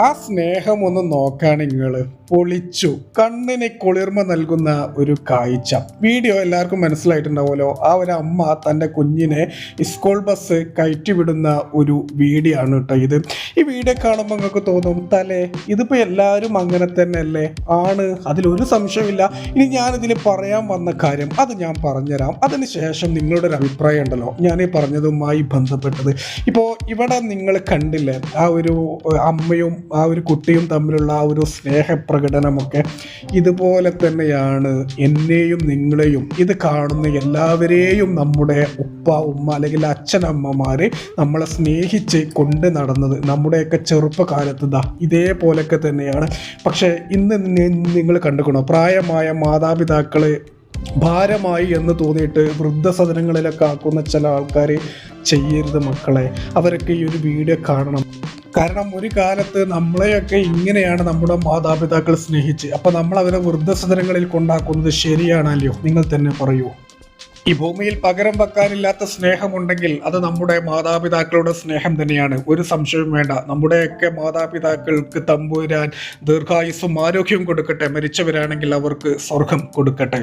ആ സ്നേഹം ഒന്ന് നോക്കാണ് നിങ്ങൾ പൊളിച്ചു. കണ്ണിന് കുളിർമ നൽകുന്ന ഒരു കാഴ്ച. വീഡിയോ എല്ലാവർക്കും മനസ്സിലായിട്ടുണ്ടാവുമല്ലോ. ആ ഒരു അമ്മ തന്റെ കുഞ്ഞിനെ സ്കൂൾ ബസ് കയറ്റിവിടുന്ന ഒരു വീഡിയോ ആണ് കേട്ടോ ഇത്. ഈ വീഡിയോ കാണുമ്പോൾ നിങ്ങൾക്ക് തോന്നും തലേ ഇതിപ്പോൾ എല്ലാവരും അങ്ങനെ തന്നെയല്ലേ? ആണ്. അതിലൊരു സംശയമില്ല ഇനി ഞാനിതിൽ പറയാൻ വന്ന കാര്യം അത് ഞാൻ പറഞ്ഞുതരാം. അതിനുശേഷം നിങ്ങളുടെ ഒരു അഭിപ്രായം ഉണ്ടല്ലോ. ഞാൻ ഈ പറഞ്ഞതുമായി ബന്ധപ്പെട്ടത്. ഇപ്പോൾ ഇവിടെ നിങ്ങൾ കണ്ടില്ലേ ആ ഒരു ഏഹ്, അമ്മയും ആ ഒരു കുട്ടിയും തമ്മിലുള്ള ആ ഒരു സ്നേഹപ്രകടനമൊക്കെ ഇതുപോലെ തന്നെയാണ് എന്നെയും നിങ്ങളെയും ഇത് കാണുന്ന എല്ലാവരെയും നമ്മുടെ ഉപ്പ ഉമ്മ അല്ലെങ്കിൽ അച്ഛനമ്മമാർ നമ്മളെ സ്നേഹിച്ച് കൊണ്ട് നടന്നത്. നമ്മുടെയൊക്കെ ചെറുപ്പകാലത്ത് ദാ ഇതേപോലൊക്കെ തന്നെയാണ്. പക്ഷേ ഇന്ന് നിങ്ങൾ കണ്ടുക്കണോ? പ്രായമായ മാതാപിതാക്കൾ ഭാരമായി എന്ന് തോന്നിയിട്ട് വൃദ്ധസദനങ്ങളിലൊക്കെ ആക്കുന്ന ചില ആൾക്കാർ ചെയ്യരുത് മക്കളെ. അവരൊക്കെ ഈ ഒരു വീഡിയോ കാണണം. കാരണം ഒരു കാലത്ത് നമ്മളെയൊക്കെ ഇങ്ങനെയാണ് നമ്മുടെ മാതാപിതാക്കൾ സ്നേഹിച്ച്. അപ്പൊ നമ്മൾ അവരെ വൃദ്ധസദനങ്ങളിൽ കൊണ്ടാക്കുന്നത് ശരിയാണല്ലോ? നിങ്ങൾ തന്നെ പറയൂ. ഈ ഭൂമിയിൽ പകരം വെക്കാനില്ലാത്ത സ്നേഹമുണ്ടെങ്കിൽ അത് നമ്മുടെ മാതാപിതാക്കളുടെ സ്നേഹം തന്നെയാണ്. ഒരു സംശയവും വേണ്ട. നമ്മുടെയൊക്കെ മാതാപിതാക്കൾക്ക് തമ്പുരാൻ ദീർഘായുസ്സും ആരോഗ്യവും കൊടുക്കട്ടെ. മരിച്ചവരാണെങ്കിൽ അവർക്ക് സ്വർഗം കൊടുക്കട്ടെ.